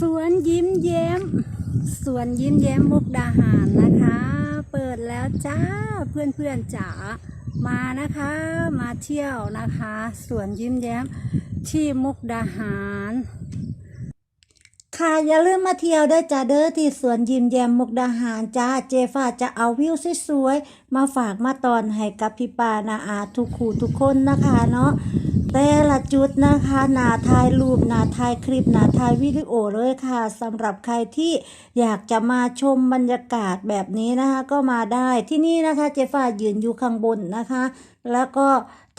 สวนยิ้มแย้ม สวนยิ้มแย้มมุกดาหารนะคะ เปิดแล้วจ้าเพื่อนเพื่อนๆจ๋ามานะคะมาเที่ยวนะคะ สวนยิ้มแย้มที่มุกดาหาร ค่ะอย่าลืมมาเที่ยวเด้อจ้าเด้อที่สวนยิ้มแย้มมุกดาหารจ้าเจฟ้าจะเอาวิวสวยๆมาฝากมาตอนให้กับพี่ปานาอาทุกคู่ทุกคนนะคะเนาะ แต่ละจุดนะคะนาถ่ายรูปนาถ่ายคลิปนาถ่ายวิดีโอเลยค่ะสำหรับใครที่อยากจะมาชมบรรยากาศแบบนี้นะคะก็มาได้ที่นี่นะคะเจฟ้ายืนอยู่ข้างบนนะคะ แล้วก็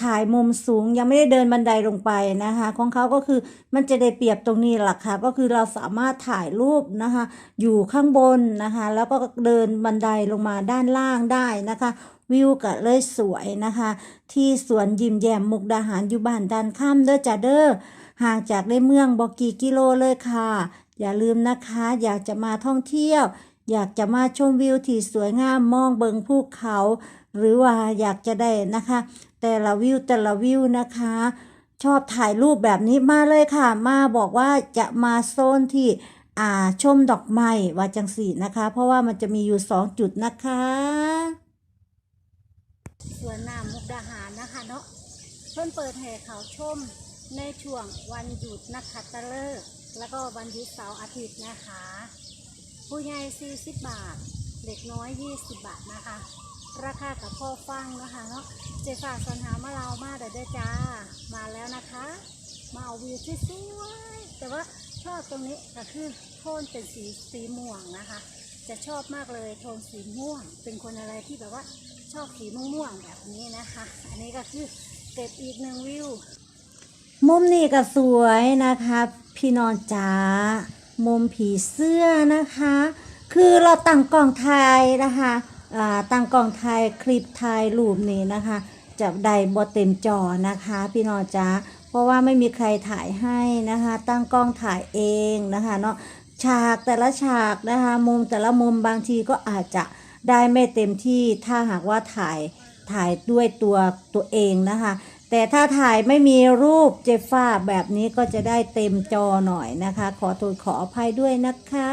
ถ่ายมุมสูงยังไม่ได้เดินบันไดลงไปนะคะ ของเขาก็คือมันจะได้เปรียบตรงนี้หละค่ะ ก็คือเราสามารถถ่ายรูปนะคะ อยู่ข้างบนนะคะ แล้วก็เดินบันไดลงมาด้านล่างได้นะคะ วิวก็เลยสวยนะคะ ที่สวนยิมแยมมุกดาหารอยู่บ้านดันข้ามเด้อจ้าเด้อห่างจากในเมืองบอกกี่กิโลเลยค่ะ อย่าลืมนะคะ อยากจะมาท่องเที่ยว อยากจะมาชมวิวที่สวยงามมองเบิงภูเขา หรือว่าอยากจะได้นะคะ แต่ละวิวแต่ละวิวนะคะ ชอบถ่ายรูปแบบนี้มาเลยค่ะ มาบอกว่าจะมาโซนที่อ่าชมดอกไม้ว่าจังสีนะคะ เพราะว่ามันจะมีอยู่สองจุดนะคะ สวนน้ำมุกดาหารนะคะเนาะเพิ่นเปิดให้เขาชมในช่วงวันหยุดนักขัตฤกษ์แล้วก็วันหยุดเสาร์อาทิตย์นะคะ ผู้ใหญ่ 40 บาท เด็กน้อย 20 บาทนะคะ ราคากับพ่อฟังนะคะเนาะเจฝากสัญหามาเรามาเด้อเด้อจ้า มาแล้วนะคะ มาเอาวิวสวยๆแต่ว่าชอบตรงนี้ก็คือโทนเป็นสีสีม่วงนะคะ จะชอบมากเลยโทนสีม่วง เป็นคนอะไรที่แบบว่าชอบสีม่วงๆแบบนี้นะคะ อันนี้ก็คือเก็บอีกหนึ่งวิว มุมนี้ก็สวยนะคะ พี่นอนจ๋า มุมผีเสื้อนะคะ คือเราตั้งกล้องถ่ายนะคะตั้งกล้องถ่ายคลิปถ่ายรูปนี้นะคะจะได้บ่เต็มจอนะคะ พี่นอนจ๋าเพราะว่าไม่มีใครถ่ายให้นะคะ ตั้งกล้องถ่ายเองนะคะเนาะ ฉากแต่ละฉากนะคะมุมแต่ละมุมบางทีก็อาจจะได้ไม่เต็มที่ถ้าหากว่าถ่ายถ่ายด้วยตัวตัวเองนะคะ แต่ถ้าถ่ายไม่มีรูปเจฟ้าแบบนี้ก็จะได้เต็มจอหน่อยนะคะ ขอโทษขออภัยด้วยนะคะ